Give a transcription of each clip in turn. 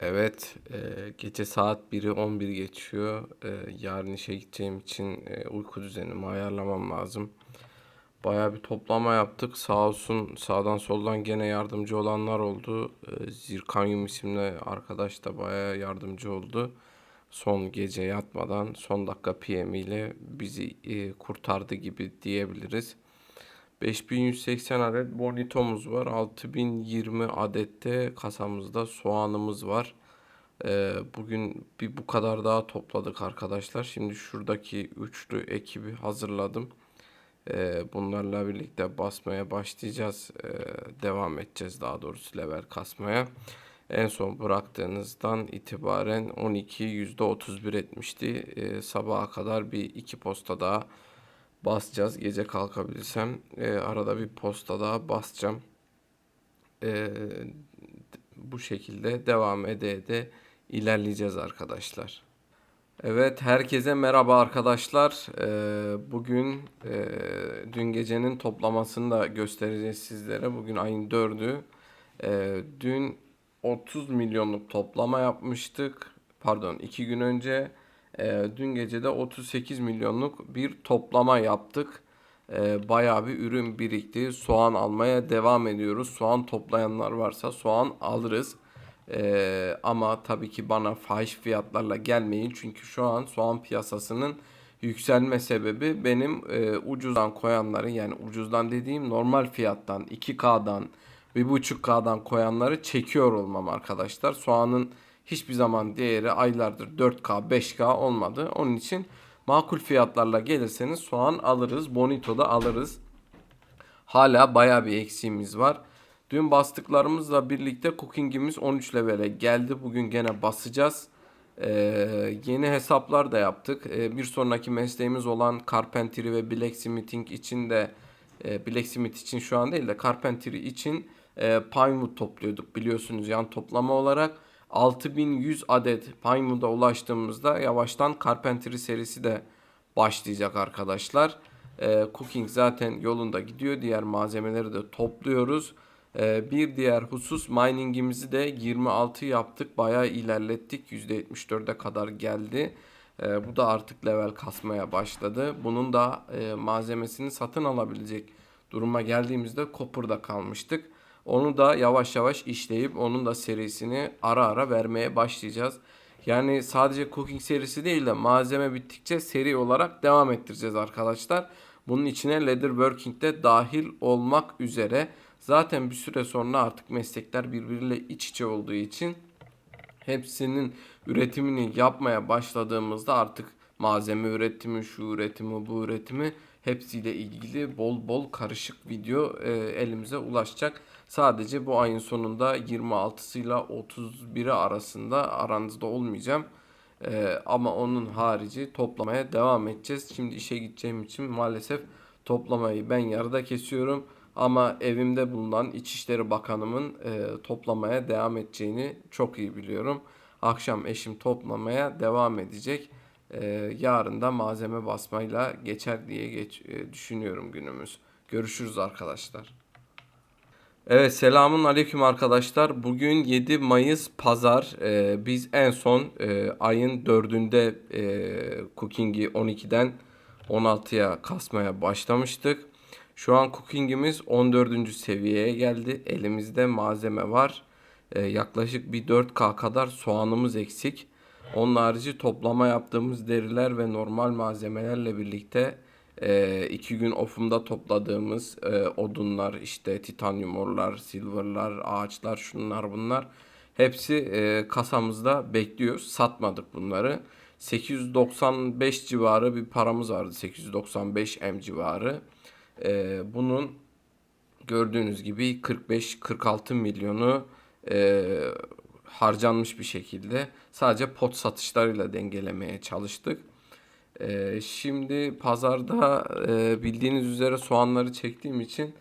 Evet, e, gece saat 1'i 11 geçiyor. E, yarın işe gideceğim için e, uyku düzenimi ayarlamam lazım. Bayağı bir toplama yaptık. Sağ olsun sağdan soldan gene yardımcı olanlar oldu. E, Zirkanyum isimli arkadaş da bayağı yardımcı oldu. Son gece yatmadan son dakika PM ile bizi e, kurtardı gibi diyebiliriz. 5180 adet bonitomuz var. 6020 adette kasamızda soğanımız var. Ee, bugün bir bu kadar daha topladık arkadaşlar. Şimdi şuradaki üçlü ekibi hazırladım. Ee, bunlarla birlikte basmaya başlayacağız. Ee, devam edeceğiz daha doğrusu level kasmaya. En son bıraktığınızdan itibaren 12 %31 etmişti. Ee, sabaha kadar bir iki posta daha basacağız. Gece kalkabilirsem e, arada bir posta daha basacağım. E, bu şekilde devam ede ede ilerleyeceğiz arkadaşlar. Evet herkese merhaba arkadaşlar. E, bugün e, dün gecenin toplamasını da göstereceğiz sizlere. Bugün ayın 4'ü. E, dün 30 milyonluk toplama yapmıştık. Pardon 2 gün önce e, dün gece de 38 milyonluk bir toplama yaptık. E, bayağı bir ürün birikti. Soğan almaya devam ediyoruz. Soğan toplayanlar varsa soğan alırız. E, ama tabii ki bana fahiş fiyatlarla gelmeyin. Çünkü şu an soğan piyasasının yükselme sebebi benim e, ucuzdan koyanları yani ucuzdan dediğim normal fiyattan 2K'dan 1.5K'dan koyanları çekiyor olmam arkadaşlar. Soğanın hiçbir zaman değeri aylardır 4K 5K olmadı. Onun için makul fiyatlarla gelirseniz soğan alırız. Bonito da alırız. Hala baya bir eksiğimiz var. Dün bastıklarımızla birlikte cookingimiz 13 levele geldi. Bugün gene basacağız. Ee, yeni hesaplar da yaptık. Ee, bir sonraki mesleğimiz olan Carpentry ve Blacksmithing için de e, Blacksmith için şu an değil de Carpentry için e, Pinewood topluyorduk biliyorsunuz yan toplama olarak. 6100 adet Pinewood'a ulaştığımızda yavaştan Carpentry serisi de başlayacak arkadaşlar. Ee, cooking zaten yolunda gidiyor. Diğer malzemeleri de topluyoruz. Ee, bir diğer husus miningimizi de 26 yaptık. Bayağı ilerlettik. %74'e kadar geldi. Ee, bu da artık level kasmaya başladı. Bunun da e, malzemesini satın alabilecek duruma geldiğimizde Copper'da kalmıştık. Onu da yavaş yavaş işleyip onun da serisini ara ara vermeye başlayacağız. Yani sadece cooking serisi değil de malzeme bittikçe seri olarak devam ettireceğiz arkadaşlar. Bunun içine leather working de dahil olmak üzere. Zaten bir süre sonra artık meslekler birbiriyle iç içe olduğu için hepsinin üretimini yapmaya başladığımızda artık malzeme üretimi, şu üretimi, bu üretimi hepsiyle ilgili bol bol karışık video e, elimize ulaşacak. Sadece bu ayın sonunda 26'sıyla 31'i arasında aranızda olmayacağım. E, ama onun harici toplamaya devam edeceğiz. Şimdi işe gideceğim için maalesef toplamayı ben yarıda kesiyorum. Ama evimde bulunan İçişleri Bakanımın e, toplamaya devam edeceğini çok iyi biliyorum. Akşam eşim toplamaya devam edecek. E, yarın da malzeme basmayla geçer diye geç, e, düşünüyorum günümüz. Görüşürüz arkadaşlar. Evet selamun aleyküm arkadaşlar. Bugün 7 Mayıs pazar. Ee, biz en son e, ayın 4'ünde e, cooking'i 12'den 16'ya kasmaya başlamıştık. Şu an cooking'imiz 14. seviyeye geldi. Elimizde malzeme var. Ee, yaklaşık bir 4K kadar soğanımız eksik. Onun harici toplama yaptığımız deriler ve normal malzemelerle birlikte e, iki gün ofumda topladığımız e, odunlar işte titanyum orlar, silverlar, ağaçlar şunlar bunlar hepsi e, kasamızda bekliyor. Satmadık bunları. 895 civarı bir paramız vardı. 895 M civarı. E, bunun gördüğünüz gibi 45-46 milyonu e, harcanmış bir şekilde sadece pot satışlarıyla dengelemeye çalıştık. Ee, şimdi pazarda e, bildiğiniz üzere soğanları çektiğim için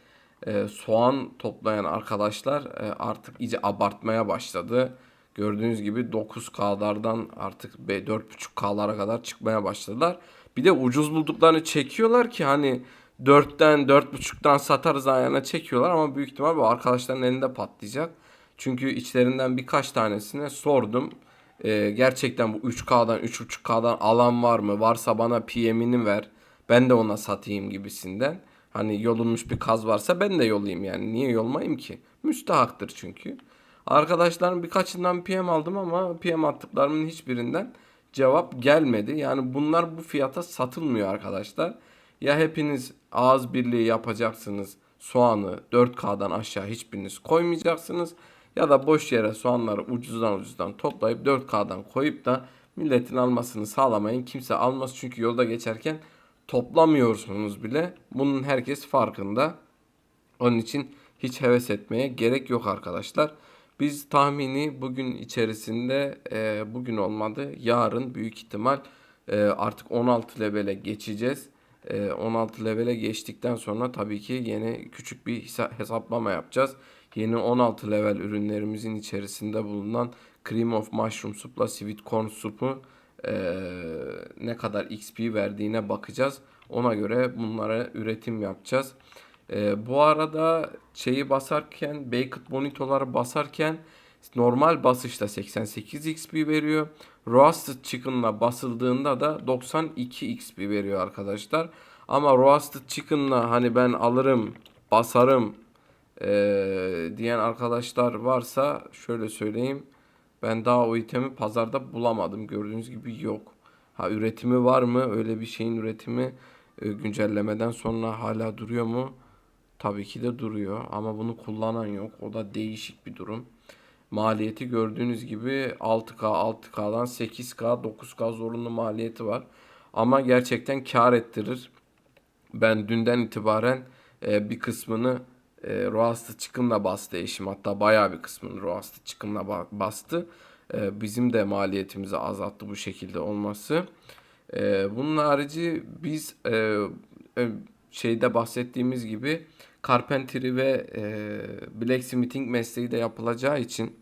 e, soğan toplayan arkadaşlar e, artık iyice abartmaya başladı. Gördüğünüz gibi 9K'lardan artık 4.5K'lara kadar çıkmaya başladılar. Bir de ucuz bulduklarını çekiyorlar ki hani 4'ten 4.5'tan satarız ayağına çekiyorlar ama büyük ihtimal bu arkadaşların elinde patlayacak. Çünkü içlerinden birkaç tanesine sordum. Ee, gerçekten bu 3K'dan 3.5K'dan alan var mı? Varsa bana PM'ini ver. Ben de ona satayım gibisinden. Hani yolunmuş bir kaz varsa ben de yolayım yani. Niye yolmayayım ki? Müstahaktır çünkü. Arkadaşların birkaçından PM aldım ama PM attıklarımın hiçbirinden cevap gelmedi. Yani bunlar bu fiyata satılmıyor arkadaşlar. Ya hepiniz ağız birliği yapacaksınız. Soğanı 4K'dan aşağı hiçbiriniz koymayacaksınız. Ya da boş yere soğanları ucuzdan ucuzdan toplayıp 4K'dan koyup da milletin almasını sağlamayın. Kimse almaz çünkü yolda geçerken toplamıyorsunuz bile. Bunun herkes farkında. Onun için hiç heves etmeye gerek yok arkadaşlar. Biz tahmini bugün içerisinde e, bugün olmadı yarın büyük ihtimal e, artık 16 levele geçeceğiz. E, 16 levele geçtikten sonra tabii ki yeni küçük bir hesaplama yapacağız. Yeni 16 level ürünlerimizin içerisinde bulunan Cream of Mushroom Soup'la Sweet Corn Soup'u e, ne kadar XP verdiğine bakacağız. Ona göre bunlara üretim yapacağız. E, bu arada şeyi basarken Baked Bonito'ları basarken normal basışta 88 XP veriyor. Roasted Chicken'la basıldığında da 92 XP veriyor arkadaşlar. Ama Roasted Chicken'la hani ben alırım, basarım ee, diyen arkadaşlar varsa şöyle söyleyeyim. Ben daha o itemi pazarda bulamadım. Gördüğünüz gibi yok. Ha üretimi var mı? Öyle bir şeyin üretimi e, güncellemeden sonra hala duruyor mu? Tabii ki de duruyor ama bunu kullanan yok. O da değişik bir durum. Maliyeti gördüğünüz gibi 6K, 6K'dan 8K, 9K zorunlu maliyeti var. Ama gerçekten kar ettirir. Ben dünden itibaren e, bir kısmını e, Roast'ı çıkımla bastı eşim. Hatta bayağı bir kısmını Roast'ı çıkımla bastı. E, bizim de maliyetimizi azalttı bu şekilde olması. E, bunun harici biz e, e şeyde bahsettiğimiz gibi carpentry ve e, blacksmithing mesleği de yapılacağı için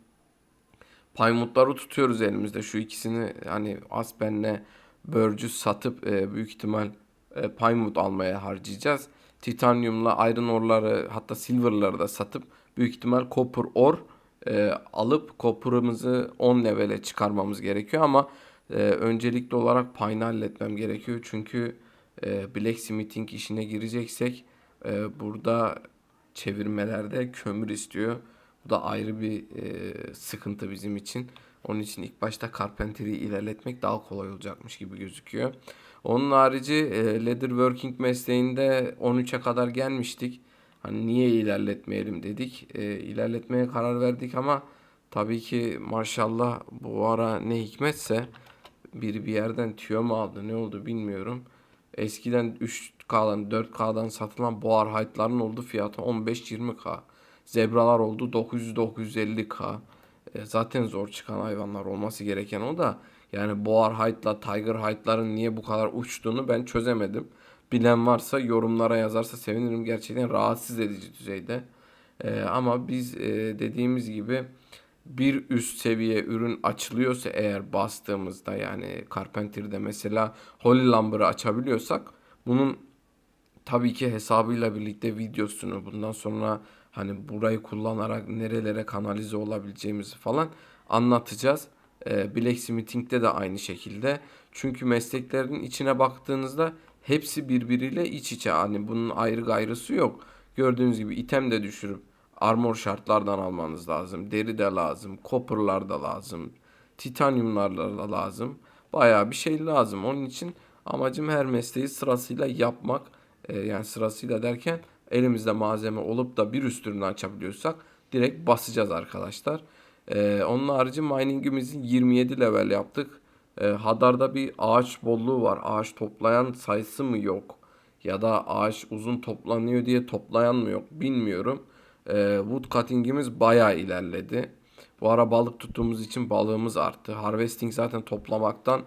paymutları tutuyoruz elimizde. Şu ikisini hani Aspen'le Burgess satıp e, büyük ihtimal e, paymut almaya harcayacağız. Titanyumla iron ore'ları hatta silver'ları da satıp büyük ihtimal copper ore e, alıp copper'ımızı 10 levele çıkarmamız gerekiyor ama e, öncelikli olarak payını halletmem gerekiyor. Çünkü e, blacksmithing işine gireceksek e, burada çevirmelerde kömür istiyor. Bu da ayrı bir e, sıkıntı bizim için. Onun için ilk başta carpentry'yi ilerletmek daha kolay olacakmış gibi gözüküyor. Onun harici e, leatherworking mesleğinde 13'e kadar gelmiştik. Hani niye ilerletmeyelim dedik. E, ilerletmeye karar verdik ama tabii ki maşallah bu ara ne hikmetse biri bir yerden tüyo mu aldı ne oldu bilmiyorum. Eskiden 3K'dan 4K'dan satılan boğar haytların oldu fiyatı 15-20K. Zebralar oldu 900-950K. E, zaten zor çıkan hayvanlar olması gereken o da yani Boar Height'la Tiger Height'ların niye bu kadar uçtuğunu ben çözemedim. Bilen varsa yorumlara yazarsa sevinirim. Gerçekten rahatsız edici düzeyde. Ee, ama biz e, dediğimiz gibi bir üst seviye ürün açılıyorsa eğer bastığımızda yani Carpenter'de mesela Holy Lumber'ı açabiliyorsak bunun tabii ki hesabıyla birlikte videosunu bundan sonra hani burayı kullanarak nerelere kanalize olabileceğimizi falan anlatacağız. E, Blacksmithing'de de aynı şekilde. Çünkü mesleklerin içine baktığınızda hepsi birbiriyle iç içe. Hani bunun ayrı gayrısı yok. Gördüğünüz gibi item de düşürüp armor şartlardan almanız lazım. Deri de lazım. Copper'lar da lazım. Titanyumlar da lazım. Bayağı bir şey lazım. Onun için amacım her mesleği sırasıyla yapmak. Ee, yani sırasıyla derken elimizde malzeme olup da bir üst ürünü açabiliyorsak direkt basacağız arkadaşlar. Ee, onun harici miningimizin 27 level yaptık. Ee, Hadar'da bir ağaç bolluğu var. Ağaç toplayan sayısı mı yok? Ya da ağaç uzun toplanıyor diye toplayan mı yok bilmiyorum. Ee, wood cutting'imiz bayağı ilerledi. Bu ara balık tuttuğumuz için balığımız arttı. Harvesting zaten toplamaktan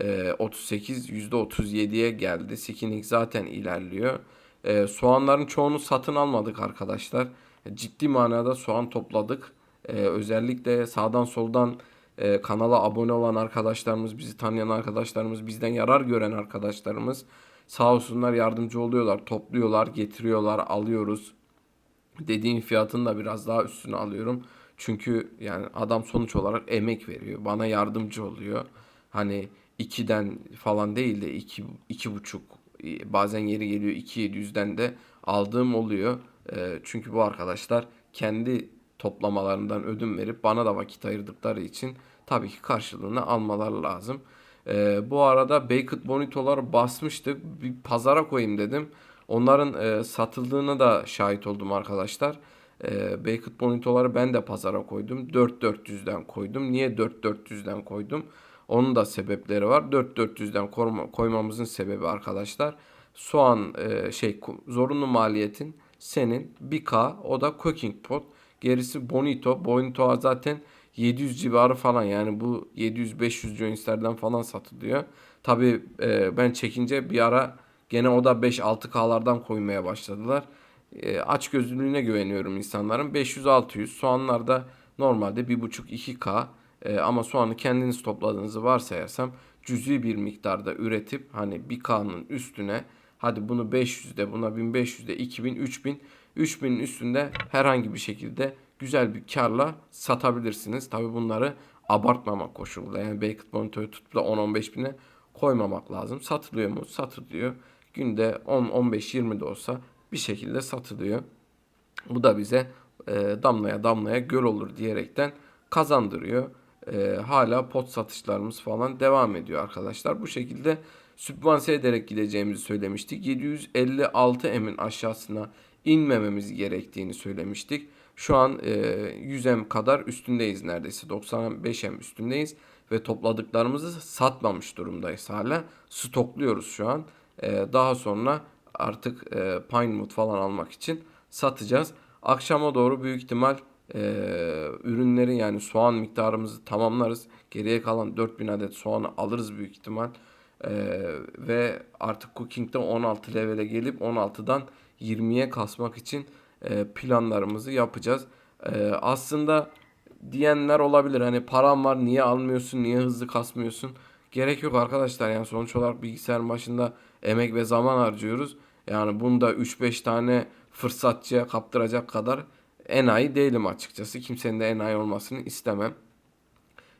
e, 38 %37'ye geldi. Skinning zaten ilerliyor. E, soğanların çoğunu satın almadık arkadaşlar. Ciddi manada soğan topladık. Ee, özellikle sağdan soldan e, kanala abone olan arkadaşlarımız, bizi tanıyan arkadaşlarımız, bizden yarar gören arkadaşlarımız sağ olsunlar yardımcı oluyorlar, topluyorlar, getiriyorlar, alıyoruz. Dediğim fiyatın da biraz daha üstüne alıyorum. Çünkü yani adam sonuç olarak emek veriyor. Bana yardımcı oluyor. Hani 2'den falan değil de 2 iki, buçuk e, bazen yeri geliyor 2700'den de aldığım oluyor. E, çünkü bu arkadaşlar kendi toplamalarından ödün verip bana da vakit ayırdıkları için tabii ki karşılığını almaları lazım. E, bu arada Baked Bonito'ları basmıştık. Bir pazara koyayım dedim. Onların e, satıldığına da şahit oldum arkadaşlar. E, Baked Bonito'ları ben de pazara koydum. 4400'den koydum. Niye 4400'den koydum? Onun da sebepleri var. 4400'den koruma, koymamızın sebebi arkadaşlar. Soğan e, şey zorunlu maliyetin senin 1K o da cooking pot. Gerisi bonito. Bonito zaten 700 civarı falan yani bu 700-500 jointslerden falan satılıyor. Tabi e, ben çekince bir ara gene o da 5-6K'lardan koymaya başladılar. E, aç gözlülüğüne güveniyorum insanların. 500-600 soğanlar da normalde 1.5-2K e, ama soğanı kendiniz topladığınızı varsayarsam cüzi bir miktarda üretip hani 1K'nın üstüne hadi bunu 500'de buna 1500'de 2000 3000 3000'in üstünde herhangi bir şekilde güzel bir karla satabilirsiniz. Tabi bunları abartmamak koşuluyla. Yani Baked Bonito'yu tutup da 10-15 bine koymamak lazım. Satılıyor mu? Satılıyor. Günde 10-15-20 de olsa bir şekilde satılıyor. Bu da bize e, damlaya damlaya göl olur diyerekten kazandırıyor. E, hala pot satışlarımız falan devam ediyor arkadaşlar. Bu şekilde sübvanse ederek gideceğimizi söylemiştik. 756 emin aşağısına inmememiz gerektiğini söylemiştik. Şu an e, 100M kadar üstündeyiz neredeyse. 95M üstündeyiz ve topladıklarımızı satmamış durumdayız hala. Stokluyoruz şu an. E, daha sonra artık e, Pinewood falan almak için satacağız. Akşama doğru büyük ihtimal e, ürünleri yani soğan miktarımızı tamamlarız. Geriye kalan 4000 adet soğanı alırız büyük ihtimal. E, ve artık cooking'de 16 levele gelip 16'dan 20'ye kasmak için e, planlarımızı yapacağız. E, aslında diyenler olabilir. Hani param var niye almıyorsun, niye hızlı kasmıyorsun? Gerek yok arkadaşlar. Yani sonuç olarak bilgisayar başında emek ve zaman harcıyoruz. Yani bunda 3-5 tane fırsatçıya kaptıracak kadar enayi değilim açıkçası. Kimsenin de enayi olmasını istemem.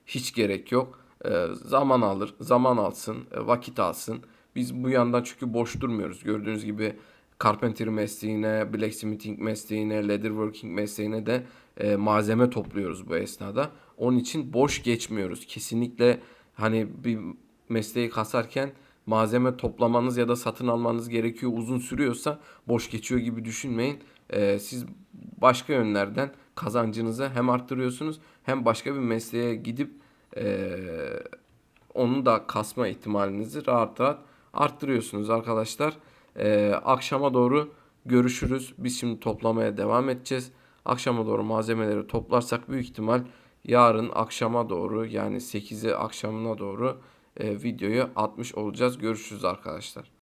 Hiç gerek yok. E, zaman alır, zaman alsın, e, vakit alsın. Biz bu yandan çünkü boş durmuyoruz. Gördüğünüz gibi carpenter mesleğine, blacksmithing mesleğine, leatherworking mesleğine de e, malzeme topluyoruz bu esnada. Onun için boş geçmiyoruz. Kesinlikle hani bir mesleği kasarken malzeme toplamanız ya da satın almanız gerekiyor uzun sürüyorsa boş geçiyor gibi düşünmeyin. E, siz başka yönlerden kazancınızı hem arttırıyorsunuz hem başka bir mesleğe gidip e, onu da kasma ihtimalinizi rahat rahat arttırıyorsunuz arkadaşlar. Ee, akşama doğru görüşürüz. Biz şimdi toplamaya devam edeceğiz. Akşama doğru malzemeleri toplarsak büyük ihtimal yarın akşama doğru yani 8'i akşamına doğru e, videoyu atmış olacağız. Görüşürüz arkadaşlar.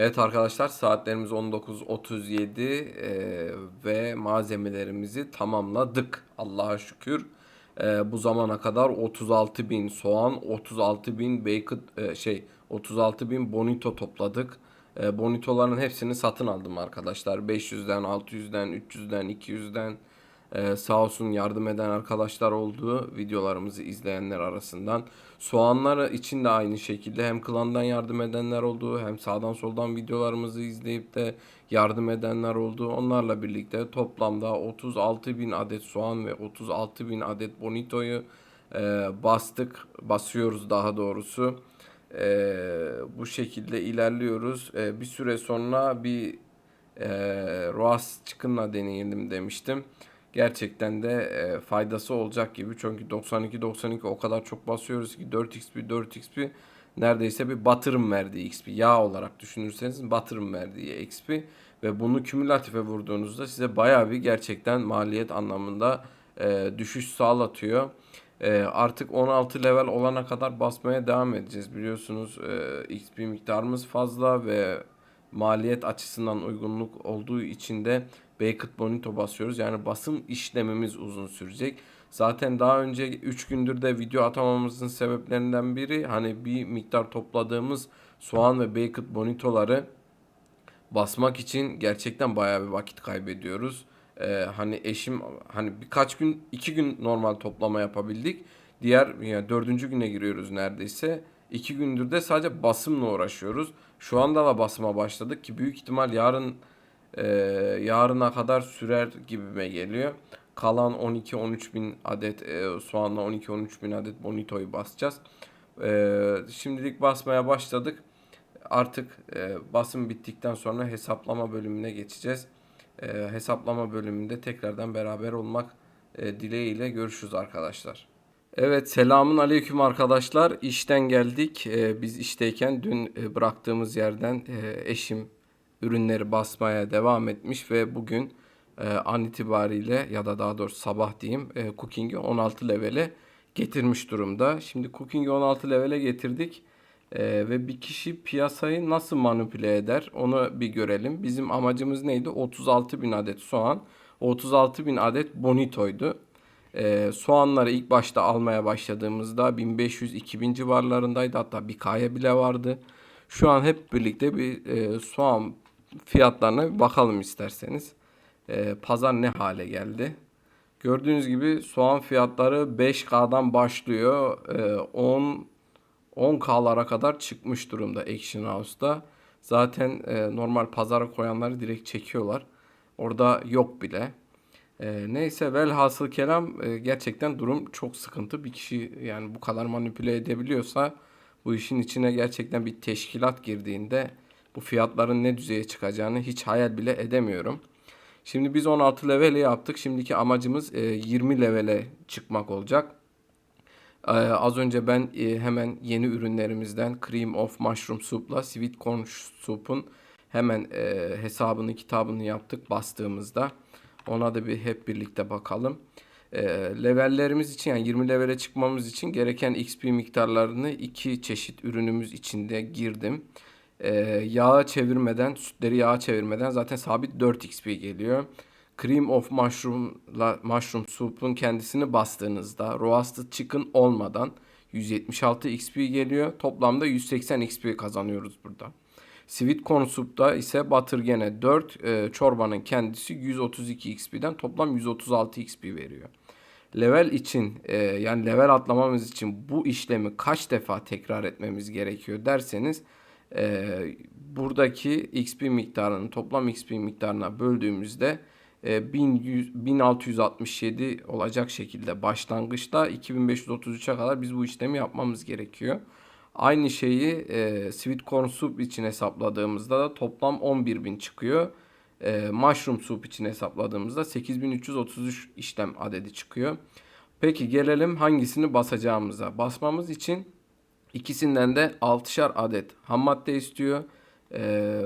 Evet arkadaşlar saatlerimiz 19.37 eee, ve malzemelerimizi tamamladık. Allah'a şükür. Eee, bu zamana kadar 36 bin soğan, 36 bin bacon, eee, şey 36 bin bonito topladık. Eee, bonitoların hepsini satın aldım arkadaşlar. 500'den, 600'den, 300'den, 200'den. Ee, sağ olsun yardım eden arkadaşlar oldu videolarımızı izleyenler arasından. Soğanları için de aynı şekilde hem klandan yardım edenler oldu hem sağdan soldan videolarımızı izleyip de yardım edenler oldu. Onlarla birlikte toplamda 36 bin adet soğan ve 36 bin adet bonitoyu e, bastık. Basıyoruz daha doğrusu. E, bu şekilde ilerliyoruz. E, bir süre sonra bir e, Roas Chicken'la deneyelim demiştim. Gerçekten de e, faydası olacak gibi. Çünkü 92-92 o kadar çok basıyoruz ki 4xp 4xp neredeyse bir batırım verdiği XP. Yağ olarak düşünürseniz batırım verdiği XP. Ve bunu kümülatife vurduğunuzda size bayağı bir gerçekten maliyet anlamında e, düşüş sağlatıyor. E, artık 16 level olana kadar basmaya devam edeceğiz. Biliyorsunuz e, XP miktarımız fazla ve maliyet açısından uygunluk olduğu için de Bacon Bonito basıyoruz. Yani basım işlemimiz uzun sürecek. Zaten daha önce 3 gündür de video atamamızın sebeplerinden biri hani bir miktar topladığımız soğan ve bacon bonitoları basmak için gerçekten bayağı bir vakit kaybediyoruz. Ee, hani eşim hani birkaç gün iki gün normal toplama yapabildik. Diğer yani dördüncü güne giriyoruz neredeyse. İki gündür de sadece basımla uğraşıyoruz. Şu anda da basıma başladık ki büyük ihtimal yarın e, yarına kadar sürer gibime geliyor. Kalan 12-13 bin adet e, soğanla 12-13 bin adet bonitoyu basacağız. E, şimdilik basmaya başladık. Artık e, basım bittikten sonra hesaplama bölümüne geçeceğiz. E, hesaplama bölümünde tekrardan beraber olmak e, dileğiyle görüşürüz arkadaşlar. Evet selamun aleyküm arkadaşlar. İşten geldik. E, biz işteyken dün e, bıraktığımız yerden e, eşim ürünleri basmaya devam etmiş ve bugün e, an itibariyle ya da daha doğrusu sabah diyeyim e, Cooking'i 16 levele getirmiş durumda. Şimdi Cooking'i 16 levele getirdik. Ee, ve bir kişi piyasayı nasıl manipüle eder onu bir görelim. Bizim amacımız neydi? 36 bin adet soğan, 36 bin adet bonitoydu. Ee, soğanları ilk başta almaya başladığımızda 1500-2000 civarlarındaydı. Hatta bir kaya bile vardı. Şu an hep birlikte bir e, soğan fiyatlarına bir bakalım isterseniz. E, pazar ne hale geldi? Gördüğünüz gibi soğan fiyatları 5K'dan başlıyor. E, 10 10K'lara kadar çıkmış durumda Action House'da. Zaten e, normal pazara koyanları direkt çekiyorlar. Orada yok bile. E, neyse velhasıl kelam e, gerçekten durum çok sıkıntı. Bir kişi yani bu kadar manipüle edebiliyorsa bu işin içine gerçekten bir teşkilat girdiğinde bu fiyatların ne düzeye çıkacağını hiç hayal bile edemiyorum. Şimdi biz 16 levele yaptık. Şimdiki amacımız e, 20 levele çıkmak olacak. Ee, az önce ben e, hemen yeni ürünlerimizden Cream of Mushroom Soup'la Sweet Corn Soup'un hemen e, hesabını kitabını yaptık bastığımızda. Ona da bir hep birlikte bakalım. E, levellerimiz için yani 20 levele çıkmamız için gereken XP miktarlarını iki çeşit ürünümüz içinde girdim. E, yağa çevirmeden, sütleri yağa çevirmeden zaten sabit 4 XP geliyor. Cream of Mushroom'la Mushroom Soup'un kendisini bastığınızda Roasted Chicken olmadan 176 XP geliyor. Toplamda 180 XP kazanıyoruz burada. Sweet Corn Soup'ta ise Butter gene 4, e, çorbanın kendisi 132 XP'den toplam 136 XP veriyor. Level için e, yani level atlamamız için bu işlemi kaç defa tekrar etmemiz gerekiyor derseniz e, buradaki XP miktarını toplam XP miktarına böldüğümüzde 1100, e, 1667 olacak şekilde başlangıçta 2533'e kadar biz bu işlemi yapmamız gerekiyor. Aynı şeyi e, Sweet Corn Soup için hesapladığımızda da toplam 11.000 çıkıyor. E, mushroom Soup için hesapladığımızda 8333 işlem adedi çıkıyor. Peki gelelim hangisini basacağımıza. Basmamız için ikisinden de 6'şar adet ham madde istiyor. E,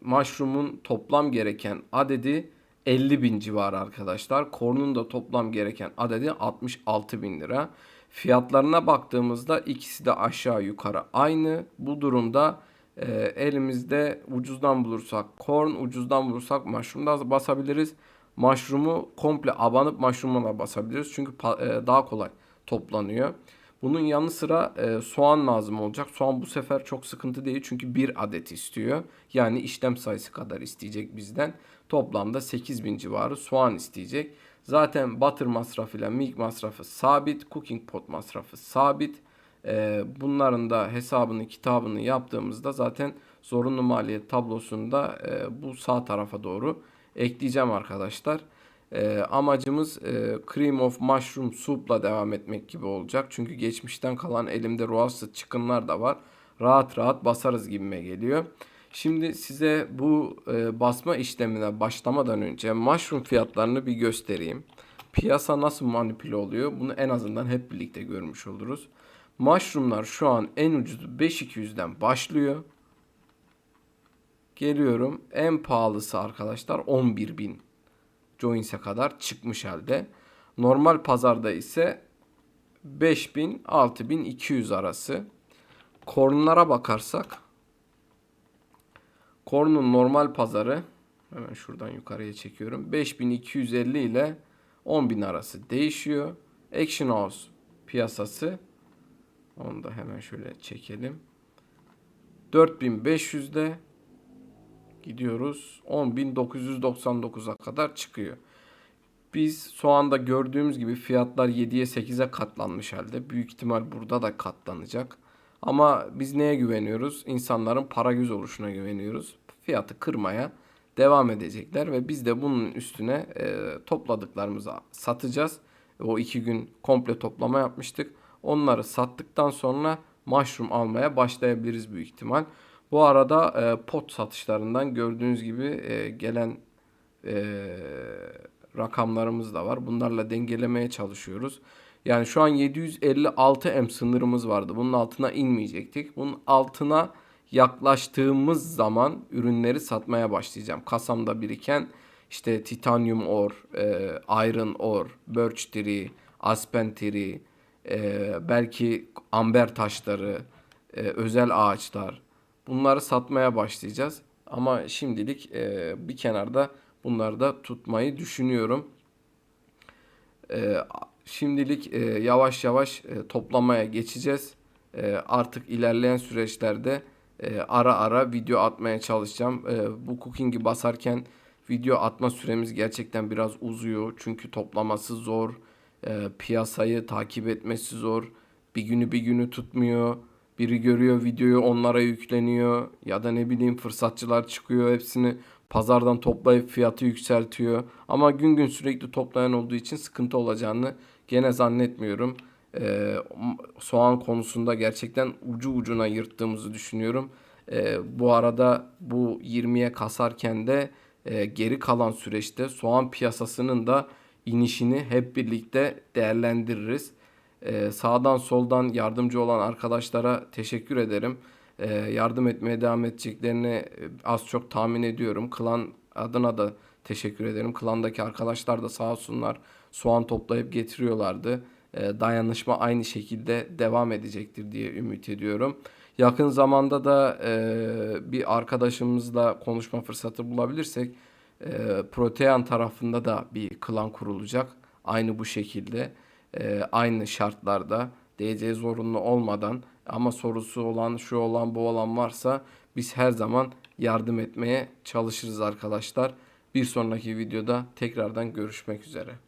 mushroom'un toplam gereken adedi 50 bin civarı arkadaşlar. Kornun da toplam gereken adedi 66 bin lira. Fiyatlarına baktığımızda ikisi de aşağı yukarı aynı. Bu durumda Ee, elimizde ucuzdan bulursak corn, ucuzdan bulursak mushroom da basabiliriz. Mushroom'u komple abanıp mushroom'a da basabiliriz. Çünkü e, daha kolay toplanıyor. Bunun yanı sıra e, soğan lazım olacak. Soğan bu sefer çok sıkıntı değil çünkü bir adet istiyor. Yani işlem sayısı kadar isteyecek bizden. Toplamda 8000 civarı soğan isteyecek. Zaten butter masrafıyla milk masrafı sabit. Cooking pot masrafı sabit. E, bunların da hesabını kitabını yaptığımızda zaten zorunlu maliyet tablosunda e, bu sağ tarafa doğru ekleyeceğim arkadaşlar. E, amacımız e, cream of mushroom soup'la devam etmek gibi olacak. Çünkü geçmişten kalan elimde roasted chicken'lar da var. Rahat rahat basarız gibime geliyor. Şimdi size bu e, basma işlemine başlamadan önce mushroom fiyatlarını bir göstereyim. Piyasa nasıl manipüle oluyor bunu en azından hep birlikte görmüş oluruz. Mushroomlar şu an en ucuzu 5200'den başlıyor. Geliyorum en pahalısı arkadaşlar 11.000 Joins'e kadar çıkmış halde. Normal pazarda ise 5000 6200 arası. Kornlara bakarsak Kornun normal pazarı hemen şuradan yukarıya çekiyorum. 5250 ile 10.000 arası değişiyor. Action House piyasası onu da hemen şöyle çekelim. 4500'de gidiyoruz. 10.999'a kadar çıkıyor. Biz soğanda gördüğümüz gibi fiyatlar 7'ye 8'e katlanmış halde. Büyük ihtimal burada da katlanacak. Ama biz neye güveniyoruz? İnsanların para göz oluşuna güveniyoruz. Fiyatı kırmaya devam edecekler ve biz de bunun üstüne e, topladıklarımızı satacağız. O iki gün komple toplama yapmıştık. Onları sattıktan sonra mushroom almaya başlayabiliriz büyük ihtimal. Bu arada e, pot satışlarından gördüğünüz gibi e, gelen e, rakamlarımız da var. Bunlarla dengelemeye çalışıyoruz. Yani şu an 756 M sınırımız vardı. Bunun altına inmeyecektik. Bunun altına yaklaştığımız zaman ürünleri satmaya başlayacağım. Kasamda biriken işte titanium ore, e, iron ore, birch tree, aspen tree, e, belki amber taşları, e, özel ağaçlar. Bunları satmaya başlayacağız. Ama şimdilik e, bir kenarda bunları da tutmayı düşünüyorum. E, şimdilik e, yavaş yavaş e, toplamaya geçeceğiz. E, artık ilerleyen süreçlerde e, ara ara video atmaya çalışacağım. E, bu cooking'i basarken video atma süremiz gerçekten biraz uzuyor. Çünkü toplaması zor. E, piyasayı takip etmesi zor. Bir günü bir günü tutmuyor. Biri görüyor videoyu onlara yükleniyor. Ya da ne bileyim fırsatçılar çıkıyor hepsini pazardan toplayıp fiyatı yükseltiyor. Ama gün gün sürekli toplayan olduğu için sıkıntı olacağını gene zannetmiyorum. Ee, soğan konusunda gerçekten ucu ucuna yırttığımızı düşünüyorum. Ee, bu arada bu 20'ye kasarken de e, geri kalan süreçte soğan piyasasının da inişini hep birlikte değerlendiririz. Ee, sağdan soldan yardımcı olan arkadaşlara teşekkür ederim. Ee, yardım etmeye devam edeceklerini e, az çok tahmin ediyorum. Klan adına da teşekkür ederim. Klandaki arkadaşlar da sağ olsunlar soğan toplayıp getiriyorlardı. Ee, dayanışma aynı şekilde devam edecektir diye ümit ediyorum. Yakın zamanda da e, bir arkadaşımızla konuşma fırsatı bulabilirsek e, Protean tarafında da bir klan kurulacak. Aynı bu şekilde e, aynı şartlarda DC zorunlu olmadan ama sorusu olan şu olan bu olan varsa biz her zaman yardım etmeye çalışırız arkadaşlar. Bir sonraki videoda tekrardan görüşmek üzere.